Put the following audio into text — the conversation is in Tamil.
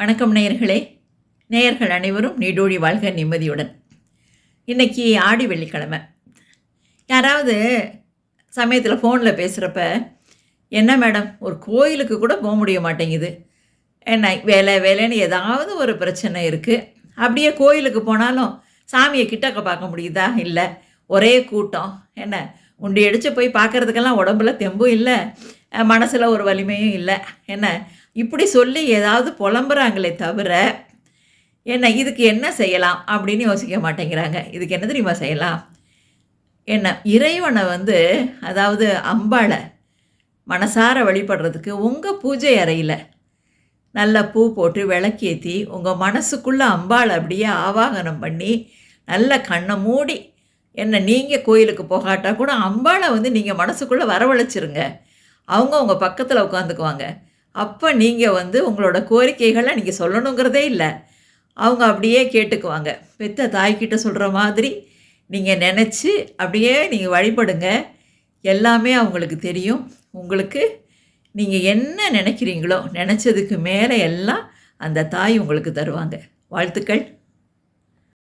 வணக்கம் நேயர்களே. நேயர்கள் அனைவரும் நீடோடி வாழ்க நிம்மதியுடன். இன்னைக்கு ஆடி வெள்ளிக்கிழமை. யாராவது சமயத்தில் ஃபோனில் பேசுகிறப்ப என்ன மேடம் ஒரு கோயிலுக்கு கூட போக முடிய மாட்டேங்குது. என்ன வேலை வேலைன்னு ஏதாவது ஒரு பிரச்சனை இருக்குது அப்படியே கோயிலுக்கு போனாலும் சாமியை கிட்டக்க பார்க்க முடியுதா? இல்லை ஒரே கூட்டம். என்ன உண்டி அடித்து போய் பார்க்கறதுக்கெல்லாம் உடம்புல தெம்பும் இல்லை மனசில் ஒரு வலிமையும் இல்லை. என்ன இப்படி சொல்லி ஏதாவது புலம்புறாங்களே தவிர என்ன இதுக்கு என்ன செய்யலாம் அப்படின்னு யோசிக்க மாட்டேங்கிறாங்க. இதுக்கு என்ன தெரியுமா செய்யலாம்? என்ன இறைவனை வந்து அதாவது அம்பாளை மனசார வழிபடுறதுக்கு உங்கள் பூஜை அறையில் நல்ல பூ போட்டு விளக்கேற்றி உங்கள் மனசுக்குள்ளே அம்பாளை அப்படியே ஆவாகனம் பண்ணி நல்ல கண்ணை மூடி என்ன நீங்கள் கோயிலுக்கு போகாட்டா கூட அம்பாளை வந்து நீங்கள் மனசுக்குள்ளே வரவழைச்சிருங்க. அவங்க உங்கள் பக்கத்தில் உட்காந்துக்குவாங்க. அப்போ நீங்கள் வந்து உங்களோட கோரிக்கைகளை நீங்கள் சொல்லணுங்கிறதே இல்லை. அவங்க அப்படியே கேட்டுக்குவாங்க. பெத்த தாய்கிட்ட சொல்கிற மாதிரி நீங்கள் நினச்சி அப்படியே நீங்கள் வழிபடுங்க. எல்லாமே அவங்களுக்கு தெரியும். உங்களுக்கு நீங்கள் என்ன நினைக்கிறீங்களோ நினச்சதுக்கு மேலே எல்லாம் அந்த தாய் உங்களுக்கு தருவாங்க. வாழ்த்துக்கள்.